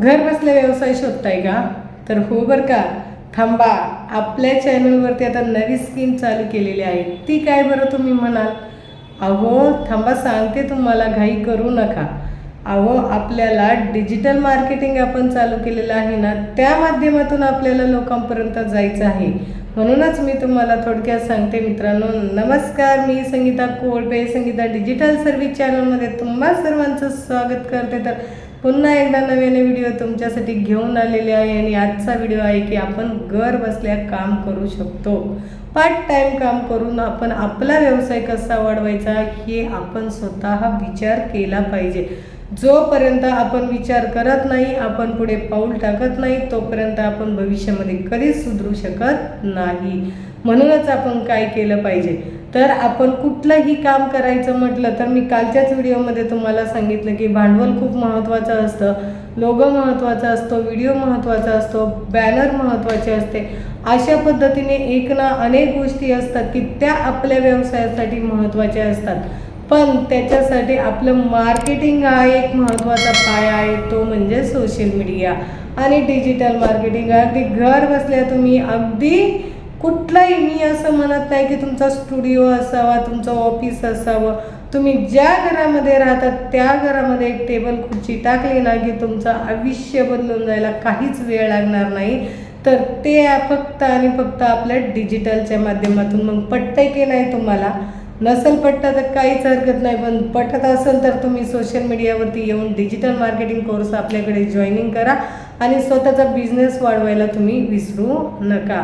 घर बसल्या व्यवसाय शोधताय का? तर हो बरं का. थांबा. आपल्या चॅनलवरती आता नवी स्कीम चालू केलेली आहे. ती काय बरं तुम्ही म्हणाल? अहो थांबा सांगते तुम्हाला. घाई करू नका. अहो आपल्याला डिजिटल मार्केटिंग आपण चालू केलेलं आहे ना त्या माध्यमातून आपल्याला लोकांपर्यंत जायचं आहे. म्हणूनच मी तुम्हाला थोडक्यात सांगते मित्रांनो नमस्कार. मी संगीता कोळपे संगीता डिजिटल सर्व्हिस चॅनलमध्ये तुम्हा सर्वांचं स्वागत करते. तर पुन्हा एकदा नव्याने व्हिडिओ तुमच्यासाठी घेऊन आलेले आहे आणि आजचा व्हिडिओ आहे की आपण घर बसल्या काम करू शकतो. पार्ट टाइम काम करून आपण आपला व्यवसाय कसा वाढवायचा हे आपण स्वतः विचार केला पाहिजे. जोपर्यंत आपण विचार करत नाही आपण पुढे पाऊल टाकत नाही तोपर्यंत आपण भविष्यामध्ये कधीच सुधरू शकत नाही. म्हणूनच आपण काय केलं पाहिजे? तर आपण कुठलंही काम करायचं म्हटलं तर मी कालच्याच व्हिडिओमध्ये तुम्हाला सांगितलं की भांडवल खूप महत्त्वाचं असतं लोगो महत्त्वाचा असतो व्हिडिओ महत्त्वाचा असतो बॅनर महत्त्वाचे असते. अशा पद्धतीने एक ना अनेक गोष्टी असतात की त्या आपल्या व्यवसायासाठी महत्त्वाच्या असतात. पण त्याच्यासाठी आपलं मार्केटिंग हा एक महत्त्वाचा पाया आहे तो म्हणजे सोशल मीडिया. आणि डिजिटल मार्केटिंग अगदी घर बसल्या तुम्ही अगदी कुठलाही मी असं म्हणत नाही की तुमचा स्टुडिओ असावा तुमचं ऑफिस असावं. तुम्ही ज्या घरामध्ये राहतात त्या घरामध्ये एक टेबल खुर्ची टाकली ना की तुमचं आयुष्य बदलून जायला काहीच वेळ लागणार नाही. तर ते फक्त आणि फक्त आपल्या डिजिटलच्या माध्यमातून. मग पटतंय की नाही तुम्हाला? नसेल पटतं तर काहीच हरकत नाही. पण पटत असेल तर तुम्ही सोशल मीडियावरती येऊन डिजिटल मार्केटिंग कोर्स आपल्याकडे जॉईनिंग करा. आणि स्वतःचा बिझनेस वाढवायला तुम्ही विसरू नका.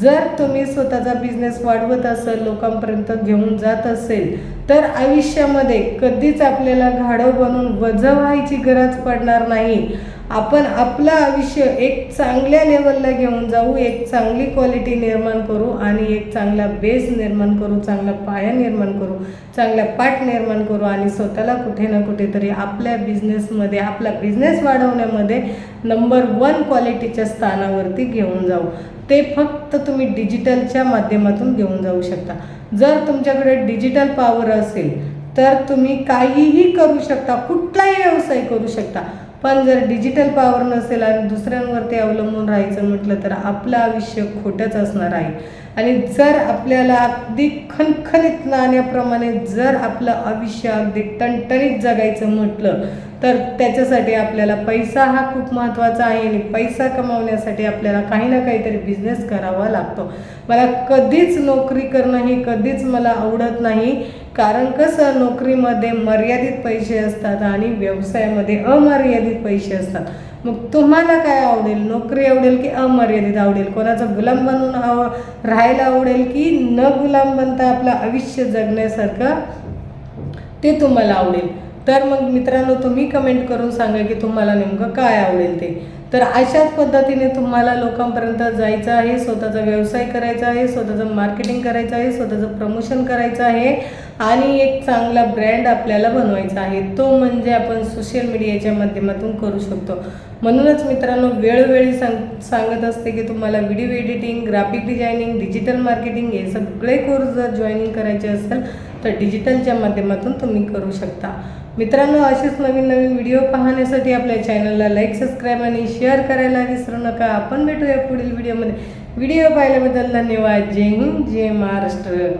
जर तुम्ही स्वतःचा बिझनेस वाढवत असेल लोकांपर्यंत घेऊन जात असेल तर आयुष्यामध्ये कधीच आपल्याला घाडव बनून वजं व्हायची गरज पडणार नाही. आपण आपलं आयुष्य एक चांगल्या लेवलला घेऊन जाऊ एक चांगली क्वालिटी निर्माण करू आणि एक चांगला बेस निर्माण करू चांगला पाया निर्माण करू चांगला पाठ निर्माण करू आणि स्वतःला कुठे ना कुठेतरी आपल्या बिझनेसमध्ये आपला बिझनेस वाढवण्यामध्ये नंबर वन क्वालिटीच्या स्थानावरती घेऊन जाऊ. ते फक्त तुम्ही डिजिटलच्या माध्यमातून घेऊन जाऊ शकता. जर तुमच्याकडे डिजिटल पॉवर असेल तर तुम्ही काहीही करू शकता कुठलाही व्यवसाय करू शकता. पण जर डिजिटल पॉवर नसेल आणि दुसऱ्यांवरती अवलंबून राहायचं म्हटलं तर आपलं आयुष्य खोटंच असणार आहे. आणि जर आपल्याला अगदी खणखणीत नाण्याप्रमाणे जर आपलं आयुष्य अगदी टणटणीत जगायचं म्हटलं तर त्याच्यासाठी आपल्याला पैसा हा खूप महत्त्वाचा आहे आणि पैसा कमावण्यासाठी आपल्याला काही ना काहीतरी बिझनेस करावा लागतो. मला कधीच नोकरी करणं हे कधीच मला आवडत नाही. कारण कसं नोकरीमध्ये मर्यादित पैसे असतात आणि व्यवसायामध्ये अमर्यादित पैसे असतात. मग तुम्हाला काय आवडेल? नोकरी आवडेल की अमर्यादित आवडेल? कोणाचं गुलाम बनून आव राहायला आवडेल की न गुलाम बनता आपलं आयुष्य जगण्यासारखं ते तुम्हाला आवडेल. तर मग मित्रांनो तुम्ही कमेंट करून सांगा की तुम्हाला नेमकं काय आवडेल ते. तर अशाच पद्धतीने तुम्हाला लोकांपर्यंत जायचं आहे स्वतःचा व्यवसाय करायचा आहे स्वतःचं मार्केटिंग करायचं आहे स्वतःचं प्रमोशन करायचं आहे. आणि एक चांगला ब्रँड आपल्याला बनवायचा आहे तो म्हणजे आपण सोशल मीडियाच्या माध्यमातून करू शकतो. म्हणूनच मित्रांनो वेळोवेळी सांग सांगत असते की तुम्हाला video editing graphic designing digital marketing हे सगळे कोर्स जर जॉईनिंग करायचे असेल तर डिजिटलच्या माध्यमातून तुम्ही करू शकता. मित्रांनो असेच नवीन नवीन व्हिडिओ पाहण्यासाठी आपल्या चॅनलला लाईक सबस्क्राईब आणि शेअर करायला विसरू नका. आपण भेटूया पुढील व्हिडिओमध्ये व्हिडिओ पाहिल्याबद्दल धन्यवाद. जय हिंद जय महाराष्ट्र.